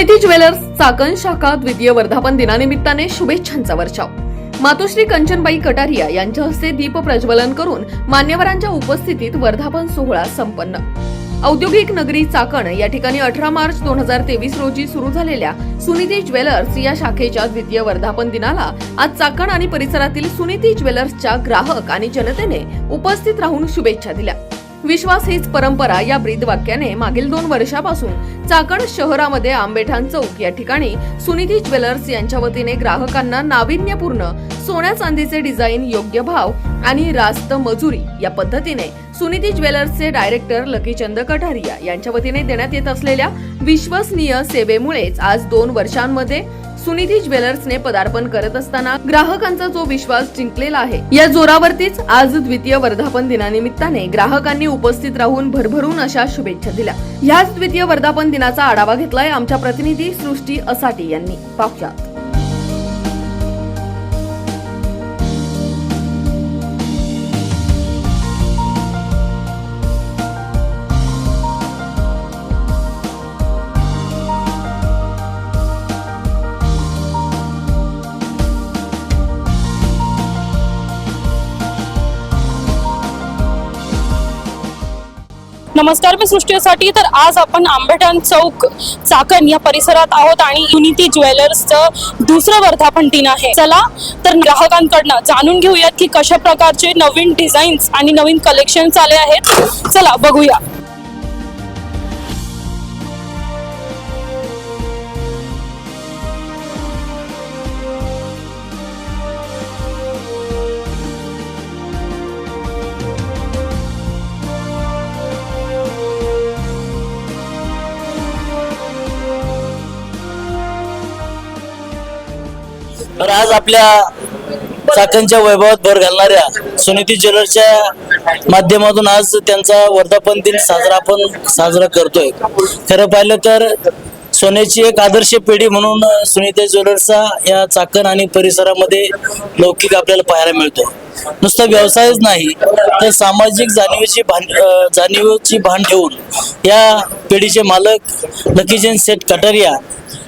Suniti jewellers Chakan शाखा द्वितीय वर्धापन दिनानिमित्ताने शुभेच्छांचा वर्षाव. मातोश्री कंचनबाई कटारिया यांच्या हस्ते दीप प्रज्वलन करून मान्यवरांच्या उपस्थितीत वर्धापन सोहळा संपन्न. औद्योगिक नगरी चाकण या ठिकाणी अठरा मार्च दोन हजार तेवीस रोजी सुरू झालेल्या सुनिधी ज्वेलर्स या शाखेच्या द्वितीय वर्धापन दिनाला आज चाकण आणि परिसरातील सुनिधी ज्वेलर्सच्या ग्राहक आणि जनतेने उपस्थित राहून शुभेच्छा दिल्या. विश्वास हीच परंपरा या ब्रीदवाक्याने मागील दोन वर्षापासून चाकण शहरामध्ये आंबेठाण चौक या ठिकाणी सुनिधी ज्वेलर्स यांच्या वतीने ग्राहकांना नाविन्यपूर्ण सोन्या चांदीचे डिझाईन योग्य भाव आणि रास्त मजुरी या पद्धतीने सुनिधी ज्वेलर्सचे डायरेक्टर लकीचंद कठारिया यांच्या वतीने देण्यात येत असलेल्या विश्वसनीय सेवेमुळेच आज दोन वर्षांमध्ये सुनिधी ज्वेलर्सने पदार्पण करत असताना ग्राहकांचा जो विश्वास जिंकलेला आहे या जोरावरतीच आज द्वितीय वर्धापन दिनानिमित्ताने ग्राहकांनी उपस्थित राहून भरभरून अशा शुभेच्छा दिल्या. ह्याच द्वितीय वर्धापन दिनाचा आढावा घेतलाय आमच्या प्रतिनिधी सृष्टी असाटी यांनी. पाहुयात. नमस्कार मी सृष्टीसाठी तर आज आपण आंबेठाण चौक चाकण या परिसरात आहोत आणि युनिटी ज्वेलर्सचं दुसरं वर्धापन दिन आहे. चला तर ग्राहकांकडनं जाणून घेऊयात की कशा प्रकारचे नवीन डिझाईन्स आणि नवीन कलेक्शन्स आले आहेत. चला बघूया. तर आज आपल्या चाकणच्या वैभवात भर घालणाऱ्या सुनीती ज्वेलर्सच्या माध्यमातून आज त्यांचा वर्धापन दिन साजरा आपण साजरा करतोय. खरं पाहिलं तर सोन्याची एक आदर्श पिढी म्हणून सुनीता ज्वेलर्सचा या चाकण आणि परिसरामध्ये लौकिक आपल्याला पाहायला मिळतो नुसता व्यवसायच नाही तर सामाजिक जाणीवेची भान जाणीवेची भान ठेवून या पिढीचे मालक लकीजन सेठ कटारिया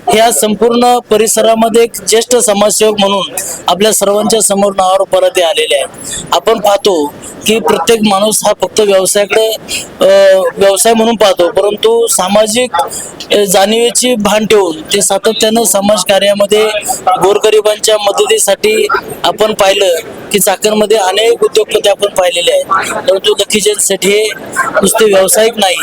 या संपूर्ण परिसरामध्ये एक ज्येष्ठ समाजसेवक म्हणून आपल्या सर्वांच्या समोर नावावर परत आलेले आहे आपण पाहतो की प्रत्येक माणूस हा फक्त व्यवसायाकडे व्यवसाय म्हणून पाहतो परंतु सामाजिक जाणीवेची भान ठेवून ते सातत्यानं समाज कार्यामध्ये गोरगरिबांच्या मदतीसाठी आपण पाहिलं की चाकणमध्ये अनेक उद्योगपती आपण पाहिलेले आहेत. परंतु लखीजन हे नुसते व्यावसायिक नाही.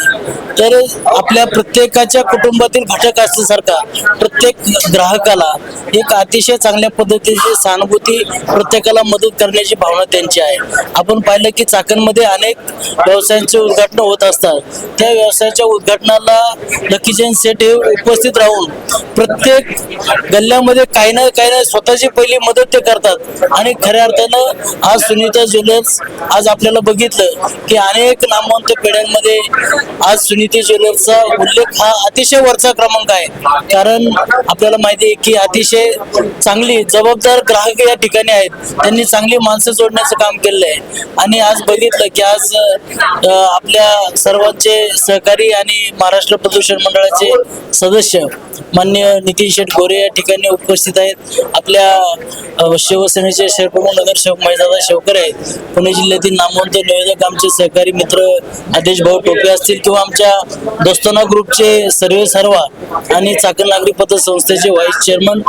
तर आपल्या प्रत्येकाच्या कुटुंबातील घटक असल्यासारखा प्रत्येक ग्राहकाला एक अतिशय चांगल्या पद्धतीची सहानुभूती प्रत्येकाला मदत करण्याची भावना त्यांची आहे. आपण पाहिलं की चाकणमध्ये अनेक व्यवसायांचे उद्घाटन होत असतात. त्या व्यवसायाच्या उद्घाटनाला लकीजन सेठ हे उपस्थित राहून प्रत्येक गल्ल्यामध्ये काही ना काही ना स्वतःची पहिली मदत ते करतात. आणि खऱ्या अर्थानं आज सुनीता ज्वेलर्स आज आपल्याला बघितलं की अनेक नामवंत पेढ्यांमध्ये आज सुनीता ज्वेलर्सचा उल्लेख हा अतिशय वरचा क्रमांक आहे. कारण आपल्याला माहिती आहे की अतिशय चांगली जबाबदार ग्राहक या ठिकाणी आहेत. त्यांनी चांगली माणसं जोडण्याचं काम केलेलं आहे आणि आज बघितलं की आज आपल्या सर्वांचे सहकारी आणि महाराष्ट्र प्रदूषण मंडळाचे सदस्य मान्य नितीन शेठ गोरे या ठिकाणी उपस्थित आहेत. आपल्या अं, शिवसेनेचे शहरप्रमुख नगरसेवक दादा शेवकर आहेत पुणे जिल्ह्यातील नामवंत नियोजक आमचे सहकारी मित्र आदेश भाऊ टोपे असतील किंवा आमच्या दोस्ताना ग्रुपचे सर्वे सर्वा आणि चाकण नागरी पतसंस्थेचे व्हाईस चेअरमन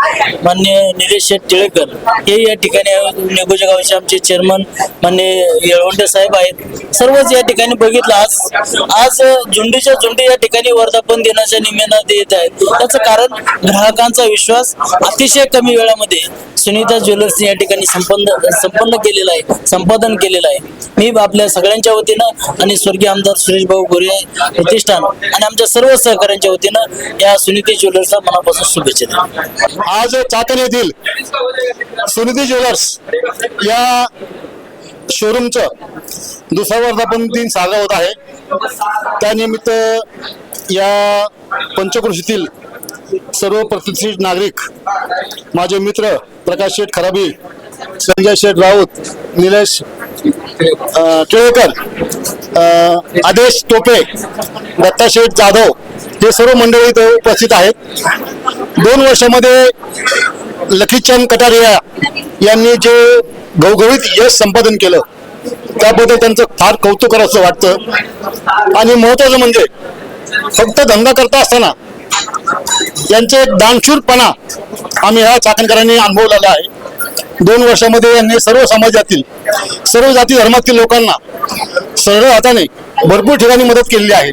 मान्य निलेश शेठ टिळेकर हे या ठिकाणी नेगोजा गावचे आमचे चेअरमन मान्य येळवंडे साहेब आहेत. सर्वच या ठिकाणी बघितलं. आज आज झुंडीच्या झुंडी या ठिकाणी वर्धापन दिनाच्या निमित्ताने येत आहेत. त्याचं कारण ग्राहकांचा विश्वास अतिशय कमी वेळामध्ये सुनीता ज्वेलर्सने या ठिकाणी संपन्न संपन्न केलेलं आहे संपादन केलेलं आहे. मी आपल्या सगळ्यांच्या वतीनं आणि स्वर्गीय आमदार सुरेश भाऊ गोरे प्रतिष्ठान आणि आमच्या सर्व सहकाऱ्यांच्या वतीनं या सुनीती ज्वेलर्सला मनापासून शुभेच्छा आज चाकण येथील सुनीती ज्वेलर्स या शोरूमचं दुसरा वर्धापन दिन साजरा होत आहे. त्यानिमित्त या पंचकृषीतील सर्व प्रतिष्ठित नागरिक माझे मित्र प्रकाश शेठ खराबी संजय शेठ राऊत निलेश केळकर आदेश टोपे दत्ता शेठ जाधव हे सर्व मंडळी इथं उपस्थित आहेत. दोन वर्षामध्ये लखीचंद कटारिया यांनी जे घवघवीत यश संपादन केलं त्याबद्दल त्यांचं फार कौतुक असं वाटतं. आणि महत्वाचं म्हणजे फक्त धंदा करता असताना यांचे एक दानशूरपणा आम्ही ह्या चाकणकरांनी अनुभवलेला आहे. दोन वर्षामध्ये यांनी सर्व समाजातील सर्व जाती धर्मातील लोकांना सरळ हाताने भरपूर ठिकाणी मदत केलेली आहे.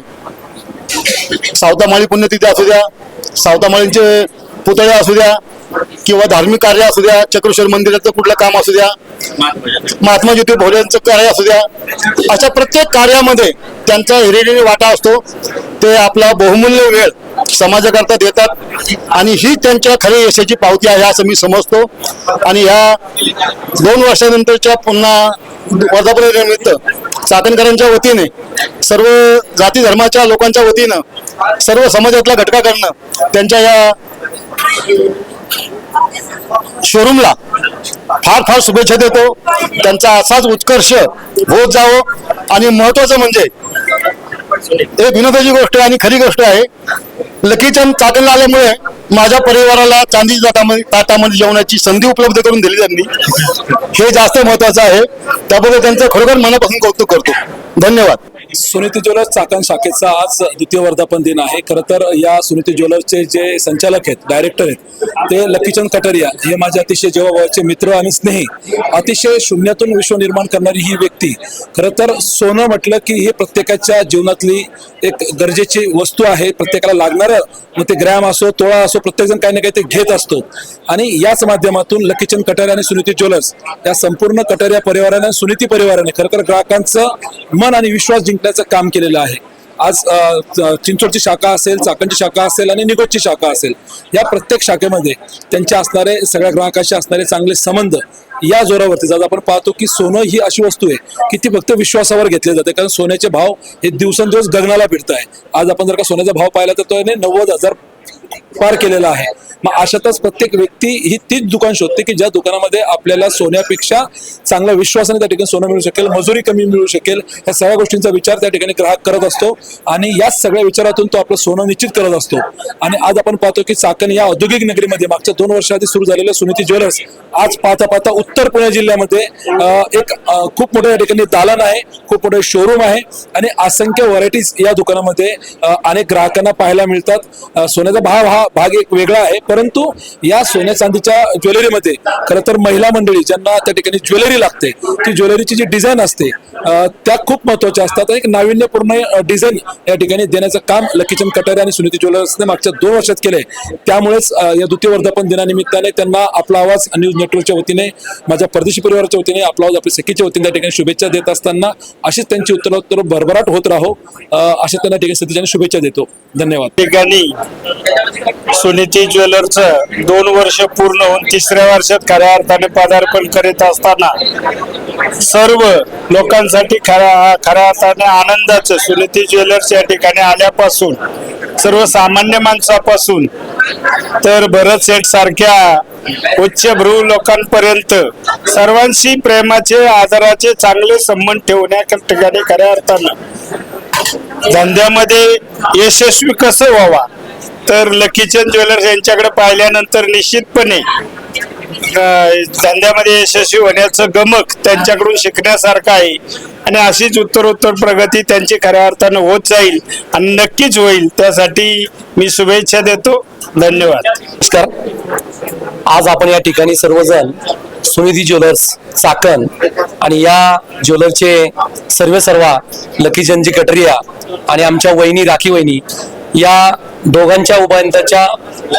सावतामाळी पुण्यतिथी असू द्या सावतामाळींचे पुतळे असू द्या किंवा धार्मिक कार्य असू द्या चक्रेश्वर मंदिराचं कुठलं काम असू द्या महात्मा ज्योती भोलेंचं कार्य असू द्या अशा प्रत्येक कार्यामध्ये त्यांचा हिरेडीने वाटा असतो. ते आपला बहुमूल्य वेळ समाजाकरता देतात आणि ही त्यांच्या खरी यशाची पावती आहे असं मी समजतो. आणि ह्या दोन वर्षानंतरच्या पुन्हा वर्धापनानिमित्त चाकणकरांच्या वतीने सर्व जाती धर्माच्या लोकांच्या वतीनं सर्व समाजातल्या घटकाकडनं त्यांच्या या शोरूमला फार फार शुभेच्छा देतो. त्यांचा असाच उत्कर्ष होत जावो. आणि महत्वाचं म्हणजे एक विनोदाची गोष्ट आहे आणि खरी गोष्ट आहे लकीचंद चाकणला आल्यामुळे माझ्या परिवाराला चांदी ताटामध्ये ताटामध्ये जेवणाची संधी उपलब्ध करून दिली त्यांनी. हे जास्त महत्वाचं आहे. त्याबद्दल त्यांचं खरोखर मनापासून कौतुक करतो. धन्यवाद. सुनीती ज्वेलर्स चाकण शाखेचा आज द्वितीय वर्धापन दिन आहे. खरं तर या सुनीती ज्वेलर्सचे जे संचालक आहेत डायरेक्टर आहेत ते लकीचंद कटारिया हे माझे अतिशय जेव्हाचे मित्र आणि स्नेही अतिशय शून्यातून विश्व निर्माण करणारी ही व्यक्ती. खरं तर सोनं म्हटलं की हे प्रत्येकाच्या जीवनातली एक गरजेची वस्तू आहे. प्रत्येकाला लागणारं मग ते ग्रॅम असो तोळा असो प्रत्येकजण काही ना काही ते घेत असतो. आणि याच माध्यमातून लकीचंद कटारिया आणि सुनीती ज्वेलर्स या संपूर्ण कटारिया परिवाराने सुनीती परिवाराने खरं तर ग्राहकांचं मन आणि विश्वास जिंकण्याचं काम केलेलं आहे. आज चिंचोडची च- शाखा असेल चाकणची शाखा असेल आणि निगोजची शाखा असेल या प्रत्येक शाखेमध्ये त्यांचे असणारे सगळ्या ग्राहकांशी असणारे चांगले संबंध या जोरावरती आज आपण पाहतो की सोनं ही अशी वस्तू आहे की ती फक्त विश्वासावर घेतली जाते. कारण सोन्याचे भाव हे दिवसेंदिवस गगनाला भिडत आहे आज आपण जर का सोन्याचा भाव पाहिला तर तो नव्वद हजार पार केलेला आहे. मग अशातच प्रत्येक व्यक्ती ही तीच दुकान शोधते की ज्या दुकानामध्ये आपल्याला सोन्यापेक्षा चांगला विश्वासाने त्या ठिकाणी सोनं मिळू शकेल मजुरी कमी मिळू शकेल या सगळ्या गोष्टींचा विचार त्या ठिकाणी ग्राहक करत असतो आणि या सगळ्या विचारातून तो आपलं सोनं निश्चित करत असतो. आणि आज आपण पाहतो की चाकण या औद्योगिक नगरीमध्ये मागच्या दोन वर्षाआधी सुरू झालेलं सुनीती ज्वेलर्स आज पाहता पाहता उत्तर पुणे जिल्ह्यामध्ये एक खूप मोठं या ठिकाणी दालन आहे खूप मोठं शोरूम आहे आणि असंख्य व्हरायटीज या दुकानामध्ये अनेक ग्राहकांना पाहायला मिळतात. सोन्याचा भाव हा भाग एक वेगळा आहे. परंतु या सोन्या चांदीच्या ज्वेलरीमध्ये खरं तर महिला मंडळी ज्यांना त्या ठिकाणी ज्वेलरी लागते ती ज्वेलरीची जी डिझाईन असते त्या खूप महत्त्वाच्या असतात. एक नाविन्यपूर्ण डिझाईन या ठिकाणी देण्याचं काम लकीचंद कटारे आणि सुनीती ज्वेलर्सने मागच्या दोन वर्षात केलंय. त्यामुळेच या द्वितीय वर्धापन दिनानिमित्ताने त्यांना आपला आवाज न्यूज नेटवर्कच्या वतीने माझ्या परदेशी परिवाराच्या वतीने आपला आवाज आपल्या सखीच्या वतीने त्या ठिकाणी शुभेच्छा देत असताना अशीच त्यांची उत्तरोत्तर भरभराट होत राहो अशा त्यांना ठिकाणी सतीच्या शुभेच्छा देतो. धन्यवाद. ठिकाणी सुनीती ज्वेलरचं दोन वर्ष पूर्ण होऊन तिसऱ्या वर्षात खऱ्या अर्थाने पदार्पण करीत असताना सर्व लोकांसाठी खऱ्या खऱ्या अर्थाने आनंदाचं सुनीती ज्वेलर्स या ठिकाणी आल्यापासून सर्वसामान्य माणसापासून तर भरत शेठ सारख्या उच्चभ्रू लोकांपर्यंत सर्वांशी प्रेमाचे आदराचे चांगले संबंध ठेवण्या ठिकाणी खऱ्या अर्थानं धंद्यामध्ये यशस्वी कसं व्हावा? तर लकीचंद ज्वेलर्स यांच्याकडे पाहिल्यानंतर निश्चितपणे धंद्यामध्ये यशस्वी होण्याचं गमक त्यांच्याकडून शिकण्यासारखं आहे. आणि अशीच उत्तरोत्तर प्रगती त्यांची खऱ्या अर्थानं होत जाईल आणि नक्कीच होईल त्यासाठी मी शुभेच्छा देतो. धन्यवाद. नमस्कार. आज आपण या ठिकाणी सर्वजण सुनिधी ज्वेलर्स चाकण आणि या ज्वेलरचे सर्व सर्वा लकीचंदजी कटरिया आणि आमच्या वहिनी राखी वहिनी या दोघांच्या उभांच्या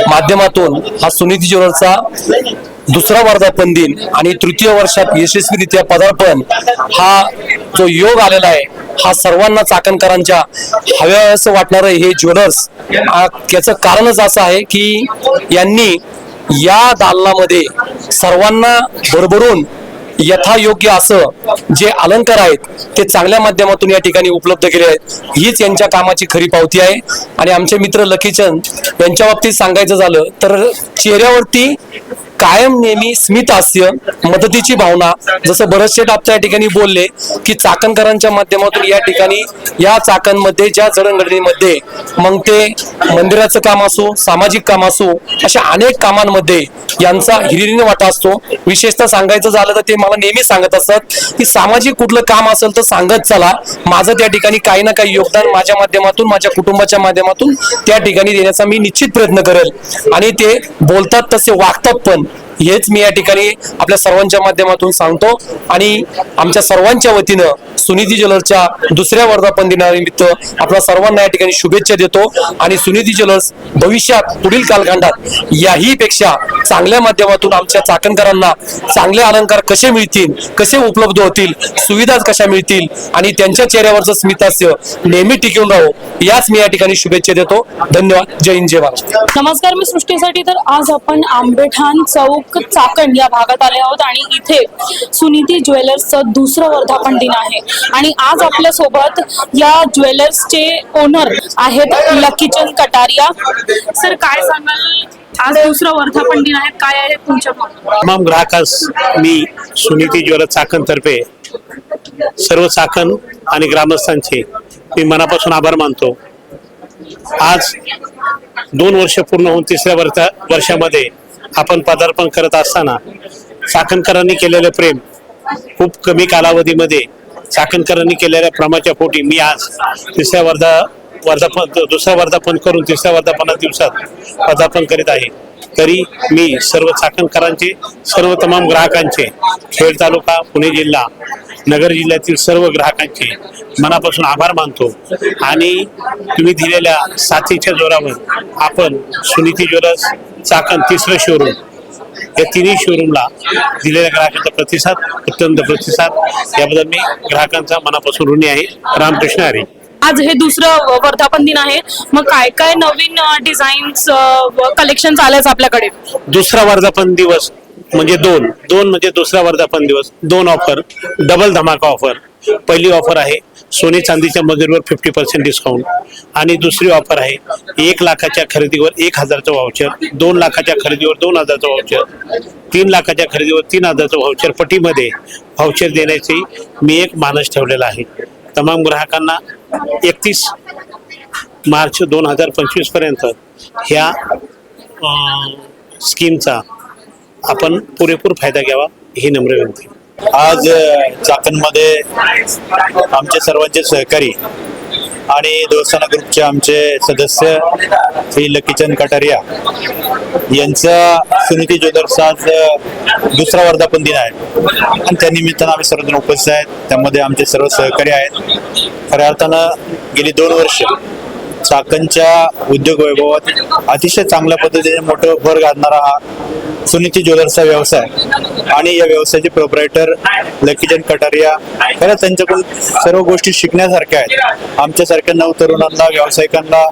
माध्यमातून हा सुनिधी ज्वेलरचा दुसरा वर्धापन दिन आणि तृतीय वर्षात यशस्वीरित्या पदार्पण हा जो योग आलेला आहे हा सर्वांना चाकणकरांच्या हव्या असं वाटणारं हे ज्वेलर्स याचं त्याचं कारणच असं आहे की यांनी या दालनामध्ये सर्वांना भरभरून यथायोग्य असं जे अलंकार आहेत ते चांगल्या माध्यमातून या ठिकाणी उपलब्ध केले आहेत. हीच यांच्या कामाची खरी पावती आहे. आणि आमचे मित्र लकीचंद यांच्या बाबतीत सांगायचं झालं तर चेहऱ्यावरती कायम नेहमी स्मित हास्य मदतीची भावना जसं भरत शेठ आपल्या या ठिकाणी बोलले की चाकणकरांच्या माध्यमातून या ठिकाणी या चाकणमध्ये ज्या जडणघडणीमध्ये मग ते मंदिराचं काम असो सामाजिक काम असो अशा अनेक कामांमध्ये यांचा हिरिरीने वाटा असतो. विशेषतः सांगायचं झालं तर ते मला नेहमी सांगत असतात की सामाजिक कुठलं काम असेल तर सांगत चला. माझं त्या ठिकाणी काही ना काही योगदान माझ्या माध्यमातून माझ्या कुटुंबाच्या माध्यमातून त्या ठिकाणी देण्याचा मी निश्चित प्रयत्न करेल. आणि ते बोलतात तसे वागतात पण. हेच मी या ठिकाणी आपल्या सर्वांच्या माध्यमातून सांगतो आणि आमच्या सर्वांच्या वतीनं सुनिधी ज्वेलर्सच्या दुसऱ्या वर्धापन दिनानिमित्त आपल्या सर्वांना या ठिकाणी शुभेच्छा देतो. आणि सुनिधी ज्वेलर्स भविष्यात पुढील कालखंडात याही पेक्षा चांगल्या माध्यमातून आमच्या चाकणकरांना चांगले अलंकार कसे मिळतील कसे उपलब्ध होतील सुविधा कशा मिळतील आणि त्यांच्या चेहऱ्यावरचं स्मितास्य नेहमी टिकून राहो याच मी या ठिकाणी शुभेच्छा देतो. धन्यवाद. जय हिंद जय महाराष्ट्र नमस्कार मी सृष्टीसाठी तर आज आपण आंबेठाण चौक चाकण या भागात आले आहोत आणि इथे सुनीती ज्वेलर्सचं दुसरं वर्धापन दिन आहे. आणि आज आपल्यासोबत या ज्वेलर्सचे ओनर आहेत लकीचंद कटारिया. सर काय सांगाल? आज दुसरं वर्धापन दिन आहे. काय आहे तुमच्या तमाम ग्राहकास मी सुनीती ज्वेलर्स चाकणतर्फे सर्व चाकण आणि ग्रामस्थांचे मी मनापासून आभार मानतो. आज दोन वर्ष पूर्ण होऊन तिसऱ्या वर्षा वर्षामध्ये आपण पदार्पण करत असताना चाकणकरांनी केलेलं प्रेम खूप कमी कालावधीमध्ये चाकणकरांनी केलेल्या प्रमाच्या पोटी मी आज तिसऱ्या वर्धा वर्धापन दुसरा वर्धापन करून तिसऱ्या वर्धापना दिवसात पदार्पण करीत आहे. तरी मी सर्व चाकणकरांचे सर्व तमाम ग्राहकांचे खेड तालुका पुणे जिल्हा नगर जिल्ह्यातील सर्व ग्राहकांचे मनापासून आभार मानतो. आणि तुम्ही दिलेल्या साथीच्या जोरावर आपण सुनीती ज्वेलर्स चाकण तिसरं शोरूम या तिन्ही शोरूमला दिलेल्या ग्राहकांचा प्रतिसाद अत्यंत प्रतिसाद. याबद्दल मी ग्राहकांचा मनापासून ऋणी आहे. रामकृष्ण हरी. आज हे दुसरं वर्धापन दिन आहे. मग काय काय नवीन डिझाईन्स कलेक्शन आलेच आपल्याकडे? दुसरा वर्धापन दिवस म्हणजे दोन. दोन म्हणजे दुसरा वर्धापन दिवस. दोन ऑफर डबल धमाका ऑफर पहिली ऑफर आहे सोने चांदीच्या मजुरीवर फिफ्टी पर्सेंट डिस्काउंट आणि दुसरी ऑफर आहे एक लाखाच्या खरेदीवर एक हजारचं व्हाउचर दोन लाखाच्या खरेदीवर दोन हजारचं व्हाउचर तीन लाखाच्या खरेदीवर तीन हजारचं व्हाउचर पटीमध्ये व्हाउचर देण्याची मी एक मानस ठेवलेला आहे. तमाम ग्राहकांना एकतीस मार्च दोन हजार पंचवीसपर्यंत ह्या स्कीमचा आपण पुरेपूर फायदा घ्यावा ही नम्र विनंती. आज चाकणमध्ये आमचे सर्वांचे सहकारी आणि दोस्ताना ग्रुपचे आमचे सदस्य श्री लकीचंद कटारिया यांचा सुनीती ज्वेलर्सचा आज दुसरा वर्धापन दिन आहे. आणि त्या निमित्तानं आम्ही सर्वजण उपस्थित आहेत. त्यामध्ये आमचे सर्व सहकारी आहेत. खऱ्या अर्थानं गेली दोन वर्ष चाकणच्या उद्योग वैभवात अतिशय चांगल्या पद्धतीने मोठं भर घालणारा हा सुनीती ज्वेलर्सचा व्यवसाय आणि या व्यवसायाचे प्रोपरायटर लकीचंद कटारिया खरं त्यांच्याकडून सर्व गोष्टी शिकण्यासारख्या आहेत. आमच्यासारख्या नव तरुणांना व्यावसायिकांना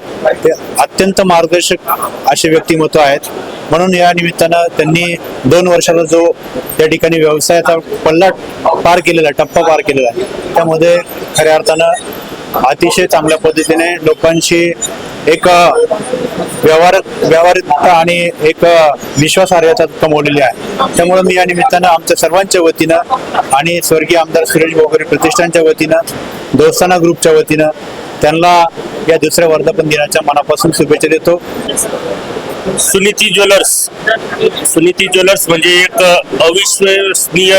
ते अत्यंत मार्गदर्शक असे व्यक्तिमत्व आहेत. म्हणून या निमित्तानं त्यांनी दोन वर्षाला जो त्या ठिकाणी व्यवसायाचा पल्ला पार केलेला टप्पा पार केलेला आहे त्यामध्ये खऱ्या अर्थानं अतिशय चांगल्या पद्धतीने लोकांशी एक व्यवहार व्यवहारिकता आणि एक विश्वासार्हता कमवलेली आहे. त्यामुळे मी या निमित्तानं आमच्या सर्वांच्या वतीनं आणि स्वर्गीय आमदार सुरेश भोगरे प्रतिष्ठानच्या वतीनं दोस्ताना ग्रुपच्या वतीनं त्यांना या दुसऱ्या वर्धापन दिनाच्या मनापासून शुभेच्छा देतो. सुनीती ज्वेलर्स. सुनीती ज्वेलर्स म्हणजे एक अविश्वसनीय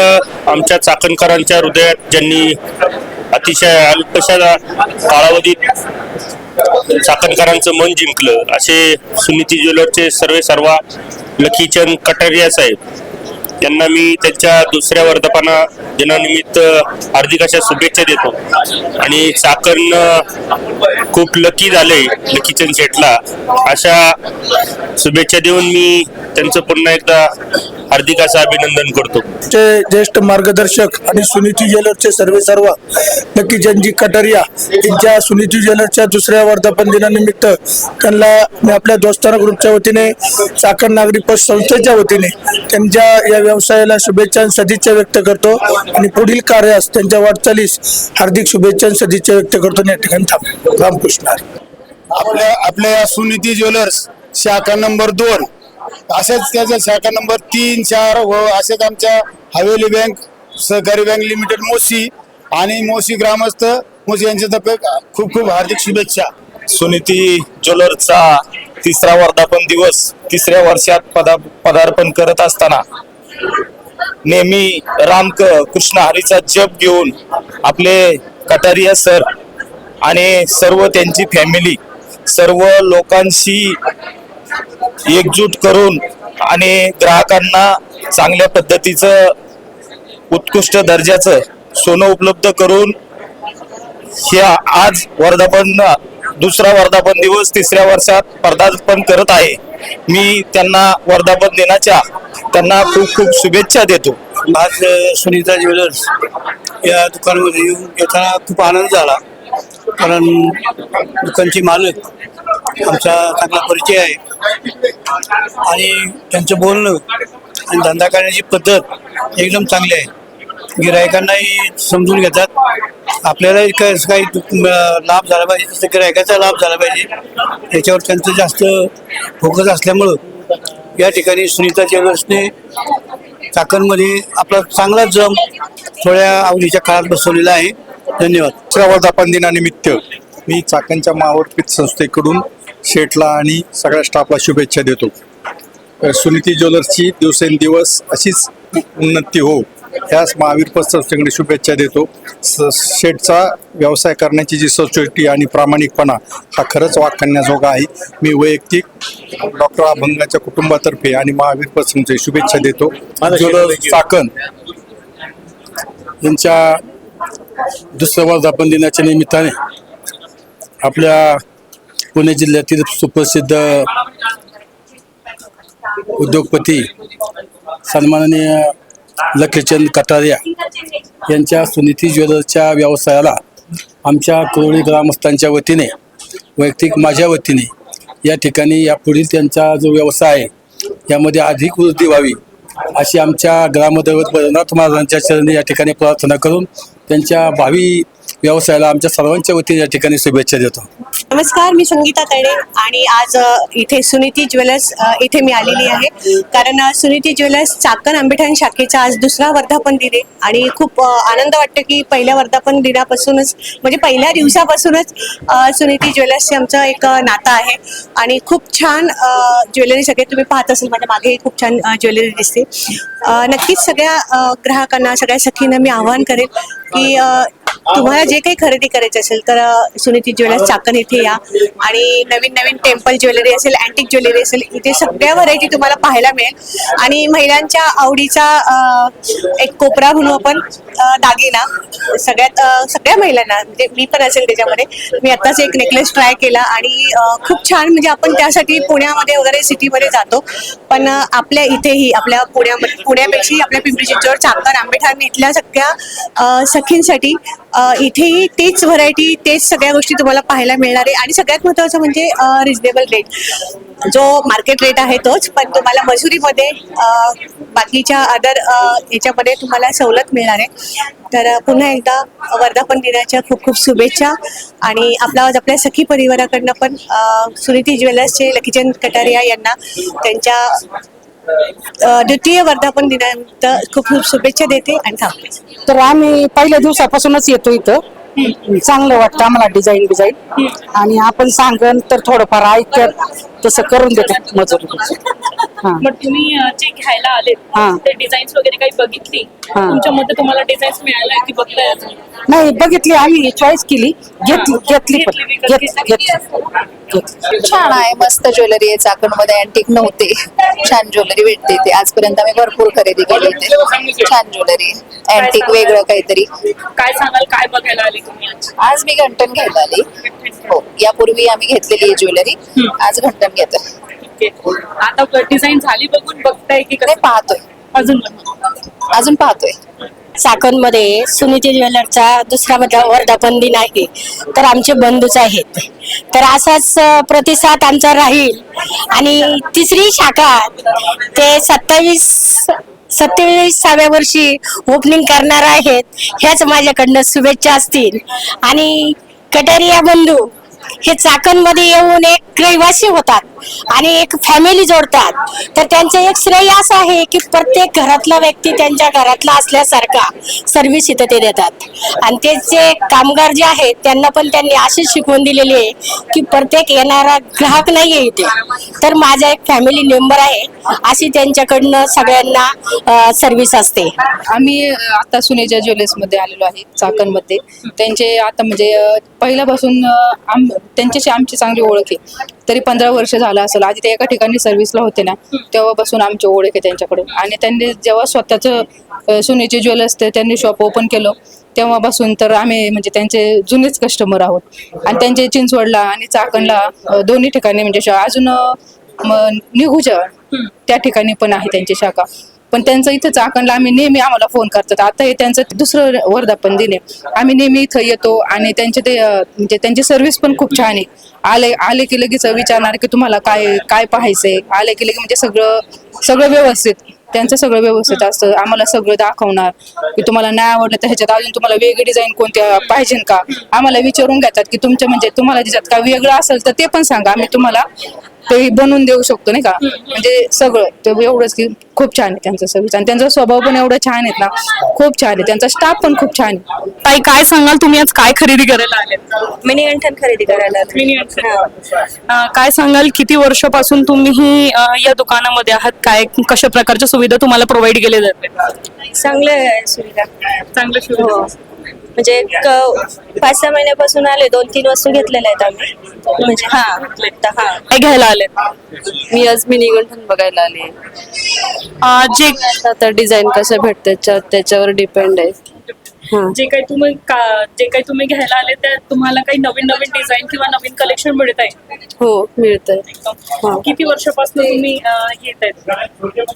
आमच्या चाकणकरांच्या हृदयात ज्यांनी अतिशय अल्पशा कालावधीत चाकणकरांचं मन जिंकलं. असे सुनीती ज्वेलरचे सर्वे सर्वा लखीचंद कटारिया साहेब. यांना मी त्यांच्या दुसऱ्या वर्धापना दिनानिमित्त हार्दिक अशा शुभेच्छा देतो. आणि चाकण खूप लकी झाले लकीचंद शेटला अशा शुभेच्छा देऊन मी त्यांचं पुन्हा एकदा हार्दिक असं अभिनंदन करतो. ते ज्येष्ठ मार्गदर्शक आणि सुनीती ज्वेलर्सचे सर्वे सर्व नक्की जनजी कटारिया यांच्या सुनीती ज्वेलर्सच्या दुसऱ्या वर्धापन दिनानिमित्त त्यांना मी आपल्या दोस्ताना ग्रुपच्या वतीने चाकण नागरिक पक्ष संस्थेच्या वतीने त्यांच्या या व्यवसायाला शुभेच्छा आणि सदिच्छा व्यक्त करतो. आणि पुढील कार्यास त्यांच्या वाटचालीस हार्दिक शुभेच्छा आणि सदिच्छा व्यक्त करतो आणि या ठिकाणी थांबतो रामकृष्ण. आपल्या आपल्या या सुनीती ज्वेलर्स शाखा नंबर दोन असेच त्याचा शाखा नंबर तीन चार व असेच आमच्या हवेली बँक सहकारी बँक लिमिटेड मोशी आणि मोशी ग्रामस्थ मोशी यांच्यातर्फे खूप खूप हार्दिक शुभेच्छा सुनीती ज्वेलरचा तिसरा वर्धापन दिवस तिसऱ्या वर्षात पदा पदार्पण करत असताना नेहमी रामक कृष्ण हरीचा जप घेऊन आपले कटारिया सर आणि सर्व त्यांची फॅमिली सर्व लोकांशी एकजूट करून आणि ग्राहकांना चांगल्या पद्धतीचं उत्कृष्ट दर्जाचं सोनं उपलब्ध करून ह्या आज वर्धापन दुसरा वर्धापन दिवस तिसऱ्या वर्षात पदार्पण करत आहे. मी त्यांना वर्धापन दिनाच्या त्यांना खूप खूप शुभेच्छा देतो. आज सुनीता ज्वेलर्स या दुकानामध्ये येऊन येताना खूप आनंद झाला. कारण दुकानचे मालक आमचा चांगला परिचय आहे. आणि त्यांचं बोलणं आणि धंदा करण्याची पद्धत एकदम चांगली आहे. गिरायकांनाही समजून घेतात. आपल्यालाही काय काही लाभ झाला पाहिजे तसं गिरायकाचा लाभ झाला पाहिजे. याच्यावर त्यांचं जास्त फोकस असल्यामुळं या ठिकाणी सुनीता ज्वेलर्सने चाकणमध्ये आपला चांगला जम थोड्या आवडीच्या काळात बसवलेला आहे. धन्यवाद. दुसऱ्या वर्धापन दिनानिमित्त मी चाकणच्या महावर्पित संस्थेकडून शेठला आणि सगळ्या स्टाफला शुभेच्छा देतो. सुनीती ज्वेलर्सची दिवसेंदिवस अशीच उन्नती हो याच महावीर पत संस्थेकडे शुभेच्छा देतो. स- शेठचा व्यवसाय करण्याची जी सचोटी आणि प्रामाणिकपणा हा खरंच वाखाणण्याजोगा आहे. मी वैयक्तिक डॉक्टर अभंगाच्या कुटुंबातर्फे आणि महावीर पत संस्थेची शुभेच्छा देतो. ज्वेलर्स चाकण यांच्या दुसऱ्या वर्धापन दिनाच्या निमित्ताने आपल्या पुणे जिल्ह्यातील सुप्रसिद्ध उद्योगपती सन्माननीय लखीचंद कटारिया यांच्या सुनीती ज्वेलर्सच्या व्यवसायाला आमच्या कुरवडी ग्रामस्थांच्या वतीने वैयक्तिक माझ्या वतीने या ठिकाणी यापुढील त्यांचा जो व्यवसाय आहे यामध्ये अधिक वृद्धी व्हावी अशी आमच्या ग्रामदैवत बद्रीनाथ महाराजांच्या चरणी या ठिकाणी प्रार्थना करून त्यांच्या भावी व्यवसायाला आमच्या सर्वांच्या वतीने या ठिकाणी शुभेच्छा देतो. नमस्कार मी संगीता तडे आणि आज इथे सुनीती ज्वेलर्स इथे मी आलेली आहे. कारण सुनीती ज्वेलर्स चाकण आंबेठाण शाखेचा आज दुसरा वर्धापन दिन आहे आणि खूप आनंद वाटतो की पहिल्या वर्धापन दिनापासूनच म्हणजे पहिल्या दिवसापासूनच सुनीती ज्वेलर्सचे आमचं एक नातं आहे. आणि खूप छान ज्वेलरी सगळे तुम्ही पाहत असेल माझ्या मागे खूप छान ज्वेलरी दिसते. नक्कीच सगळ्या ग्राहकांना सगळ्या सखींना मी आवाहन करेल की तुम्हाला जे काही खरेदी करायचं असेल तर सुनीती ज्वेलर्स चाकण इथे या. आणि नवीन नवीन टेम्पल ज्वेलरी असेल अँटिक ज्वेलरी असेल इथे सगळ्या व्हरायटी तुम्हाला पाहायला मिळेल. आणि महिलांच्या आवडीचा एक कोपरा म्हणू आपण दागिना. सगळ्यात सगळ्या महिलांना म्हणजे मी पण असेल त्याच्यामध्ये. मी आताच एक नेकलेस ट्राय केला आणि खूप छान म्हणजे आपण त्यासाठी पुण्यामध्ये वगैरे सिटीमध्ये जातो. पण आपल्या इथेही आपल्या पुण्यामध्ये पुण्यापेक्षाही आपल्या पिंपरी चिंचवड चाकण आंबेठाण इथल्या सगळ्या सखींसाठी इथेही तेच व्हरायटी तेच सगळ्या गोष्टी तुम्हाला पाहायला मिळणार आहे. आणि सगळ्यात महत्त्वाचं म्हणजे रिजनेबल रेट जो मार्केट रेट आहे तोच पण तुम्हाला मजुरीमध्ये बाकीच्या अदर याच्यामध्ये तुम्हाला सवलत मिळणार आहे. तर पुन्हा एकदा वर्धापन दिनाच्या खूप खूप शुभेच्छा. आणि आपला आज आपल्या सखी परिवाराकडनं पण सुनीती ज्वेलर्सचे लखीचंद कटारिया यांना त्यांच्या द्वितीय वर्धापन दिनानिमित्त खूप खूप शुभेच्छा देते आणि थांबते. तर आम्ही पहिल्या दिवसापासूनच येतो इथं. चांगलं वाटतं आम्हाला डिझाईन डिझाईन आणि आपण सांगन तर थोडंफार ऐकत तसं करून देतो मजुरी हा. मग तुम्ही अ, जे घ्यायला आले हा. ते डिझाईन्स वगैरे काही बघितली? हा. तुमच्या मते तुम्हाला डिझाईन्स मिळाल्या की बघताय अजून? नाही बघितली. आम्ही चॉईस केली. घेतली घेतली पण. घेतली विकत घेत- घेतली. घेतली. छान आहे. मस्त ज्वेलरी आहे. चाकणमध्ये अँटिक नव्हते. छान ज्वेलरी भेटते इथे आजपर्यंत आम्ही भरपूर खरेदी केली इथे छान ज्वेलरी अँटिक वेगळं काहीतरी. काय सांगाल? काय बघायला आले तुम्ही आज? आज मी घंटन घ्यायला आली. हो यापूर्वी आम्ही घेतलेली आहे ज्वेलरी आज घंटन घेत आता डिझाईन झाली बघून बघताय की कसं पाहतोय. अजून अजून पाहतोय. चाकणमध्ये सुनीती ज्वेलरचा दुसरा वर्धा- वर्धापन दिन आहे. तर आमचे बंधूच आहेत. तर असाच प्रतिसाद आमचा राहील. आणि तिसरी शाखा ते सत्तावीस सत्तेचाळीसाव्या वर्षी ओपनिंग करणार आहेत ह्याच माझ्याकडनं शुभेच्छा असतील. आणि कटारिया बंधू हे चाकणमध्ये येऊन एक रहिवासी होतात. आणि एक फॅमिली जोडतात. तर त्यांचं एक श्रेय असं आहे की प्रत्येक घरातला व्यक्ती त्यांच्या घरातला असल्यासारखा सर्व्हिस इथं ते देतात. आणि ते जे कामगार जे आहेत त्यांना पण त्यांनी अशीच शिकवून दिलेली आहे की प्रत्येक येणारा ग्राहक नाही आहे इथे. तर माझा एक फॅमिली मेंबर आहे. अशी त्यांच्याकडनं सगळ्यांना सर्व्हिस असते. आम्ही आता सुनेजा ज्वेलर्समध्ये आलेलो आहे चाकणमध्ये. त्यांचे आता म्हणजे पहिल्यापासून आम त्यांच्याशी आमची चांगली ओळख आहे. तरी पंधरा वर्ष झालं असेल. आधी ते एका ठिकाणी सर्व्हिसला होते ना तेव्हापासून आमची ओळख आहे त्यांच्याकडे. आणि त्यांनी जेव्हा स्वतःचं सुनेचे ज्वेलर्स ते त्यांनी शॉप ओपन केलं तेव्हापासून तर आम्ही म्हणजे त्यांचे जुनेच कस्टमर आहोत. आणि त्यांचे चिंचवडला आणि चाकणला दोन्ही ठिकाणी म्हणजे अजून निघूच्या त्या ठिकाणी पण आहे त्यांची शाखा. पण त्यांचं इथं चाकणला आम्ही नेहमी आम्हाला फोन करतात. आता हे त्यांचं दुसरं वर्धापन दिन आहे. आम्ही नेहमी इथं येतो आणि त्यांचे ते म्हणजे त्यांची सर्व्हिस पण खूप छान आहे. आले आले की लगेच विचारणार की तुम्हाला काय काय पाहायचंय? आले की लगेच म्हणजे सगळं सगळं व्यवस्थित. त्यांचं सगळं व्यवस्थित असतं. आम्हाला सगळं दाखवणार की तुम्हाला नाही आवडलं तर ह्याच्यात अजून तुम्हाला वेगळी डिझाईन कोणत्या पाहिजे का? आम्हाला विचारून घेतात की तुमच्या म्हणजे तुम्हाला ज्याच्यात काय वेगळं असेल तर ते पण सांगा. आम्ही तुम्हाला ते बनवून देऊ शकतो नाही का? म्हणजे सगळं. ते एवढंच की खूप छान आहे त्यांचं सर्व्हिस आणि त्यांचा स्वभाव पण एवढा छान आहेत ना. खूप छान आहे. त्यांचा स्टाफ पण खूप छान आहे. ताई काय सांगाल? तुम्ही आज काय खरेदी करायला आले मिनी गंठन खरेदी करायला काय सांगाल? किती वर्षापासून तुम्ही ही, अ, या दुकानामध्ये आहात? काय कशा प्रकारच्या सुविधा तुम्हाला प्रोव्हाइड केल्या जाते चांगलं आहे सुविधा. चांगल्या हो. म्हणजे पाच सहा महिन्यापासून आले दोन तीन वस्तू घेतलेल्या आहेत आम्ही. म्हणजे हा हा. काय घ्यायला आले. मी आज मिनी गंठन बघायला आली जे आता डिझाईन कसं भेटते त्याच्यावर डिपेंड आहे. जे काही तुम्ही का- जे काही तुम्ही घ्यायला आले त्या तुम्हाला काही नवीन नवीन डिझाईन किंवा नवीन कलेक्शन मिळत आहे? हो मिळतंय. किती वर्षापासून तुम्ही येत आहेत?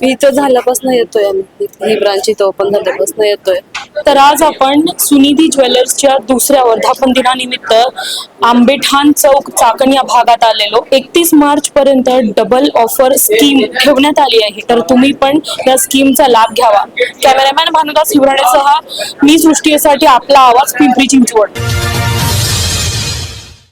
इथं झाल्यापासून येतोय आम्ही. ही ब्रांच इथं ओपन झाल्यापासून येतोय. तर आज आपण सुनिधी ज्वेलर्सच्या दुसऱ्या वर्धापन दिनानिमित्त आंबेठाण चौक चाकण या भागात आलेलो. एकतीस मार्च पर्यंत डबल ऑफर स्कीम ठेवण्यात आली आहे. तर तुम्ही पण या स्कीमचा लाभ घ्यावा. कॅमेरामॅन भानुदास हिवराणेसह मी सृष्टीसाठी आपला आवाज पिंपरी चिंचवड.